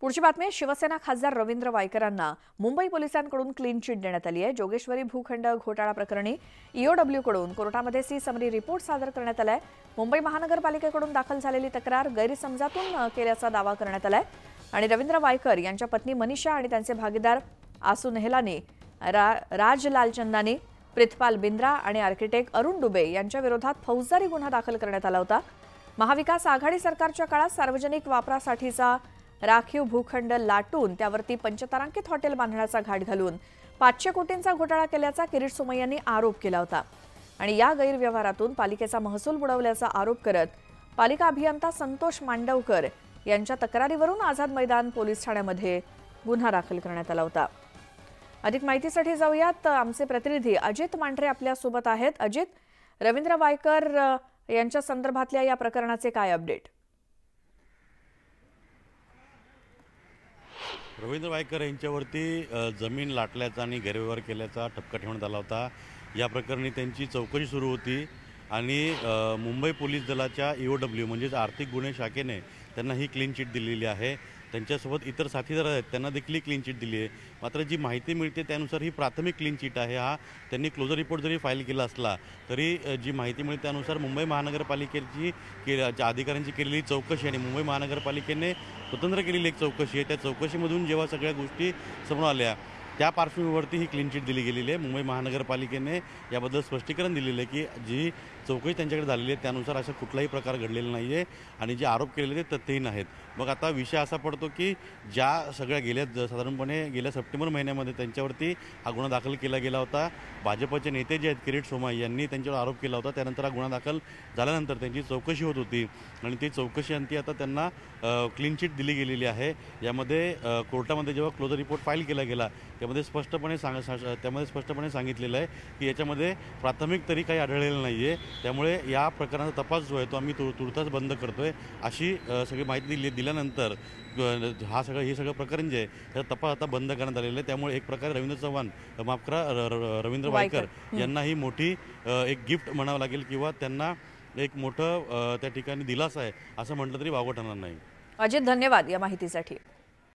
पुढची बातमी शिवसेना खासदार रवींद्र वायकरांना मुंबई पोलिसांकडून क्लीन चिट देण्यात आली आहे. जोगेश्वरी भूखंड घोटाळा प्रकरणी ईओडब्ल्यू कडून कोर्टामध्ये सी समरी रिपोर्ट सादर करण्यात आलाय. मुंबई महानगरपालिकेकडून दाखल झालेली तक्रार गैरसमजातून केल्याचा दावा करण्यात आलाय. आणि रवींद्र वायकर यांच्या पत्नी मनीषा आणि त्यांचे भागीदार आसू नेहलानी रा राज लालचंदानी प्रितपाल बिंद्रा आणि आर्किटेक्ट अरुण डुबे यांच्या विरोधात फौजदारी गुन्हा दाखल करण्यात आला होता. महाविकास आघाडी सरकारच्या काळात सार्वजनिक वापरासाठीचा राखीव भूखंड लाटून त्यावरती पंचतारांकित हॉटेल बांधण्याचा घाट घालून पाचशे कोटींचा घोटाळा केल्याचा किरीट सोमय्यांनी आरोप केला होता. आणि या गैरव्यवहारातून पालिकेचा महसूल बुडवल्याचा आरोप करत पालिका अभियंता संतोष मांडवकर यांच्या तक्रारीवरून आझाद मैदान पोलीस ठाण्यामध्ये गुन्हा दाखल करण्यात आला होता. अधिक माहितीसाठी जाऊयात. आमचे प्रतिनिधी अजित मांढरे आपल्यासोबत आहेत. अजित रवींद्र वायकर यांच्या संदर्भातल्या या प्रकरणाचे काय अपडेट? रवींद्र वायकर यांच्यावरती जमीन लाटल्याचा आणि गैरव्यवहार केल्याचा ठपका ठेवण्यात आला होता. या प्रकरणी त्यांची चौकशी सुरू होती आणि मुंबई पोलीस दलाच्या ई ओ डब्ल्यू म्हणजेच आर्थिक गुन्हे शाखेने त्यांना ही क्लीन चिट दिलेली आहे. त्यांच्यासोबत इतर साथीदार आहेत त्यांना देखील क्लीन चिट दिली आहे. मात्र जी माहिती मिळते त्यानुसार ही प्राथमिक क्लीन चिट आहे. हा त्यांनी क्लोजर रिपोर्ट जरी फाईल केला असला तरी जी माहिती मिळते त्यानुसार मुंबई महानगरपालिकेची के ज्या अधिकाऱ्यांची केलेली चौकशी आणि मुंबई महानगरपालिकेने स्वतंत्र केलेली एक चौकशी आहे. त्या चौकशीमधून जेव्हा सगळ्या गोष्टी समोर आल्या त्या पार्श्वभूमीवरती ही क्लीन चिट दिली गेलेली आहे. मुंबई महानगरपालिकेने याबद्दल स्पष्टीकरण दिलेलं आहे की जी चौकशी त्यांच्याकडे झालेली आहे त्यानुसार असा कुठलाही प्रकार घडलेला नाही आहे आणि जे आरोप केलेले आहेत तथ्यहीन आहेत. मग आता विषय असा पडतो की ज्या सगळ्या गेल्या ज- साधारणपणे गेल्या सप्टेंबर महिन्यामध्ये त्यांच्यावरती हा गुन्हा दाखल केला गेला होता. भाजपचे नेते जे आहेत किरीट सोमाई यांनी त्यांच्यावर आरोप केला होता. त्यानंतर हा गुन्हा दाखल झाल्यानंतर त्यांची चौकशी होत होती. आणि ती चौकशीअंती आता त्यांना क्लीन चिट दिली गेलेली आहे. यामध्ये कोर्टामध्ये जेव्हा क्लोजर रिपोर्ट फाईल केला गेला त्यामध्ये स्पष्टपणे सांग त्यामध्ये स्पष्टपणे सांगितलेलं आहे की याच्यामध्ये प्राथमिक तरी काही आढळलेलं नाही आहे त्यामुळे या प्रकरणाचा तपास जो आहे तो आम्ही तु तुर्तास बंद करतोय अशी अ, सगळी माहिती दिली दिल्यानंतर हा सगळं हे सगळं प्रकरण जे आहे त्याचा तपास आता बंद करण्यात आलेलं आहे. त्यामुळे एक प्रकारे रवींद्र चव्हाण माफ करा रवींद्र वायकर. यांना ही मोठी एक गिफ्ट म्हणावं लागेल किंवा त्यांना एक मोठं त्या ठिकाणी दिलासा आहे असं म्हटलं तरी वावगं ठरणार नाही. अजित धन्यवाद या माहितीसाठी.